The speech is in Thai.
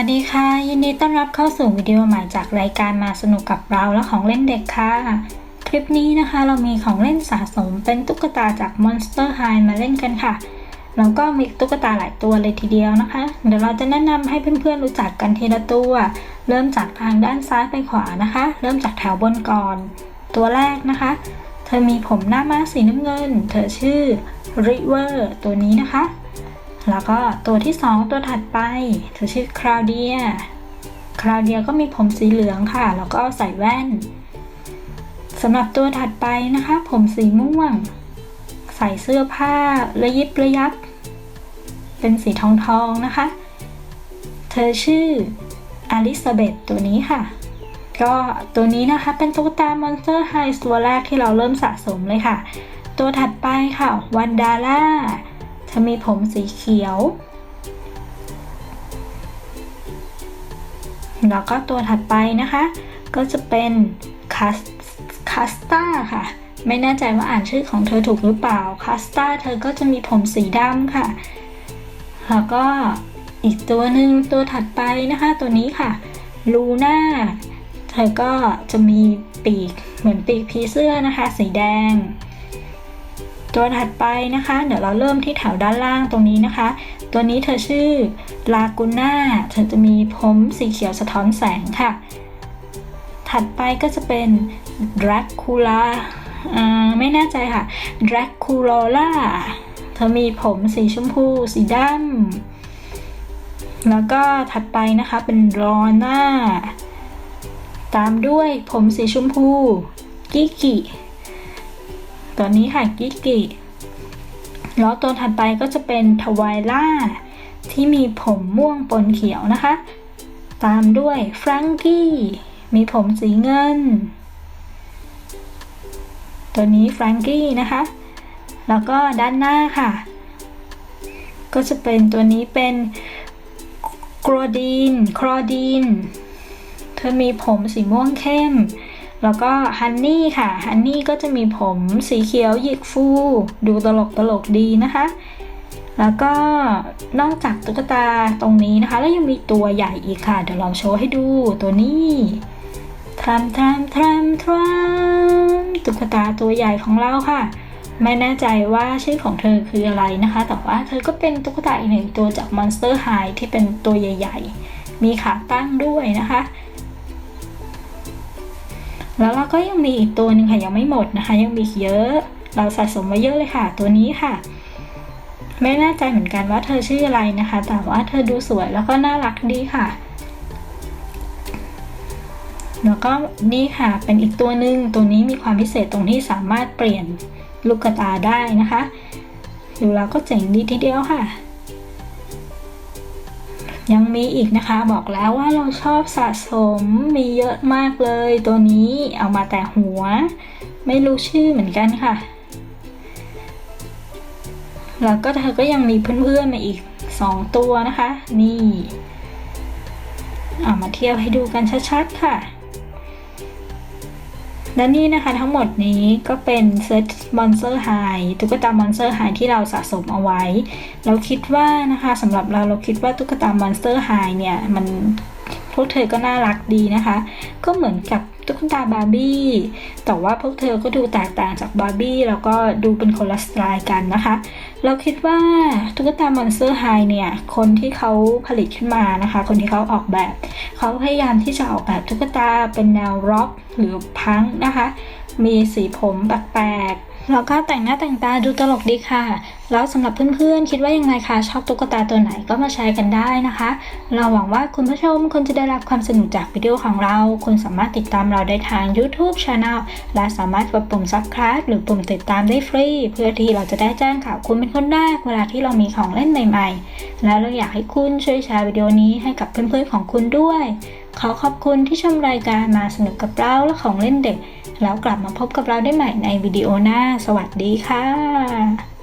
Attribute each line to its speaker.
Speaker 1: วัสดีค่ะ ยินดีต้อนรับเข้าสู่วิดีโอใหม่จากรายการมาสนุกกับเราและของเล่นเด็กค่ะ คลิปนี้นะคะเรามีของเล่นสะสมเป็นตุ๊กตาจาก Monster High มาเล่นกันค่ะ แล้วก็มีตุ๊กตาหลายตัวเลยทีเดียวนะคะ เดี๋ยวเราจะแนะนำให้เพื่อนๆรู้จักกันทีละตัว เริ่มจากทางด้านซ้ายไปขวานะคะ เริ่มจากแถวบนก่อน ตัวแรกนะคะ เธอมีผมหน้าม้าสีน้ำเงิน เธอชื่อ River ตัวนี้นะคะ แล้วก็ตัวที่ 2 ตัวถัดไปเธอชื่อคราวเดียคราวเดียก็มีผมสีเหลืองค่ะ แล้วก็ใส่แว่นสำหรับตัวถัดไปนะคะ ผมสีม่วง ใส่เสื้อผ้าระยิบระยับ เป็นสีทองทองนะคะ เธอชื่ออลิซาเบธตัวนี้ค่ะ ก็ตัวนี้นะคะเป็นตุ๊กตามอนสเตอร์ไฮตัวแรกที่เราเริ่มสะสมเลยค่ะ ตัวถัดไปค่ะวันดาร่า เธอมีผมสีเขียว แล้วก็ตัวถัดไปนะคะ ก็จะเป็นคัสคัสตาค่ะ ไม่แน่ใจว่าอ่านชื่อของเธอถูกหรือเปล่าคัสตาเธอก็จะมีผมสีดำค่ะ แล้วก็อีกตัวหนึ่งตัวถัดไปนะคะ ตัวนี้ค่ะลูน่าเธอก็จะมีปีกเหมือนปีกผีเสื้อนะคะ สีแดง ตัวถัดไปนะคะ เดี๋ยวเราเริ่มที่แถวด้านล่างตรงนี้นะคะ ตัวนี้เธอชื่อลากูน่าเธอจะมีผมสีเขียวสะท้อนแสงค่ะ ถัดไปก็จะเป็นดรากูล่าอ่าไม่แน่ใจค่ะดรากูลอล่าเธอมีผมสีชมพู สีดำแล้วก็ถัดไปนะคะเป็นรอน่าตามด้วยผมสีชมพู กิกิ ตัวนี้ค่ะกิกิแล้วตัวถัดไปก็จะเป็นทวายล่าที่มีผมม่วงปนเขียวนะคะ ตามด้วยแฟรงกี้มีผมสีเงิน ตัวนี้แฟรงกี้นะคะ แล้วก็ด้านหน้าค่ะ ก็จะเป็นตัวนี้เป็นกรอดีน ครอดีน เธอมีผมสีม่วงเข้ม แล้วก็ฮันนี่ค่ะฮันนี่ก็จะมีผมสีเขียวหยิกฟู ดูตลกตลกดีนะคะ แล้วก็นอกจากตุ๊กตาตรงนี้นะคะ แล้วยังมีตัวใหญ่อีกค่ะ เดี๋ยวเราโชว์ให้ดูตัวนี้ทรัมทรัมทรัมทรัมตุ๊กตาตัวใหญ่ของเราค่ะ ไม่แน่ใจว่าชื่อของเธอคืออะไรนะคะ แต่ว่าเธอก็เป็นตุ๊กตาอีกหนึ่งตัวจาก Monster High ที่เป็นตัวใหญ่ ๆ มีขาตั้งด้วยนะคะ แล้วเราก็ยังมีอีกตัวหนึ่งค่ะยังไม่หมดนะคะ ยังมีอีกเยอะ เราสะสมไว้เยอะเลยค่ะ ตัวนี้ค่ะ ไม่แน่ใจเหมือนกันว่าเธอชื่ออะไรนะคะ แต่ว่าเธอดูสวยแล้วก็น่ารักดีค่ะ แล้วก็นี่ค่ะเป็นอีกตัวหนึ่งตัวนี้มีความพิเศษตรงที่สามารถเปลี่ยนลูกตาได้นะคะ ดูแล้วก็เจ๋งดีทีเดียวค่ะ ยังมีอีกนะคะ บอกแล้วว่าเราชอบสะสมมีเยอะมากเลย ตัวนี้เอามาแต่หัว ไม่รู้ชื่อเหมือนกันค่ะ แล้วก็เธอก็ยังมีเพื่อนๆมาอีก 2 ตัวนะคะ นี่ เอามาเทียบให้ดูกันชัดๆค่ะ และนี่นะคะทั้งหมดนี้ก็เป็นเซตมอนสเตอร์ไฮตุ๊กตามอนสเตอร์ไฮที่เราสะสมเอาไว้ เราคิดว่านะคะสำหรับเราเราคิดว่าตุ๊กตามอนสเตอร์ไฮเนี่ยมันพวกเธอก็น่ารักดีนะคะ ก็เหมือนกับ ตุ๊กตาบาร์บี้ แต่ว่าพวกเธอก็ดูแตกต่างจากบาร์บี้แล้วก็ดูเป็นคนละสไตล์กันนะคะ เราคิดว่าตุ๊กตามอนสเตอร์ไฮเนี่ย คนที่เขาผลิตขึ้นมานะคะ คนที่เขาออกแบบ เขาพยายามที่จะออกแบบตุ๊กตาเป็นแนวร็อกหรือพังนะคะ มีสีผมแปลก ๆแล้วก็แต่งหน้าแต่งตาดูตลกดีค่ะ แล้วสำหรับเพื่อนๆ คิดว่ายังไงคะ ชอบตุ๊กตาตัวไหนก็มาแชร์กันได้นะคะ เราหวังว่าคุณผู้ชมคุณจะได้รับความสนุกจากวิดีโอของเรา คุณสามารถติดตามเราได้ทาง YouTube Channel และสามารถกดปุ่ม Subscribe หรือปุ่มติดตามได้ฟรี เพื่อที่เราจะได้แจ้งข่าวคุณเป็นคนแรกเวลาที่เรามีของเล่นใหม่ ๆ และเราอยากให้คุณช่วยแชร์วิดีโอนี้ให้กับเพื่อนๆของคุณด้วย ขอขอบคุณที่ชมรายการมาสนุกกับเราและของเล่นเด็ก แล้วกลับมาพบกับเราได้ใหม่ในวิดีโอหน้า สวัสดีค่ะ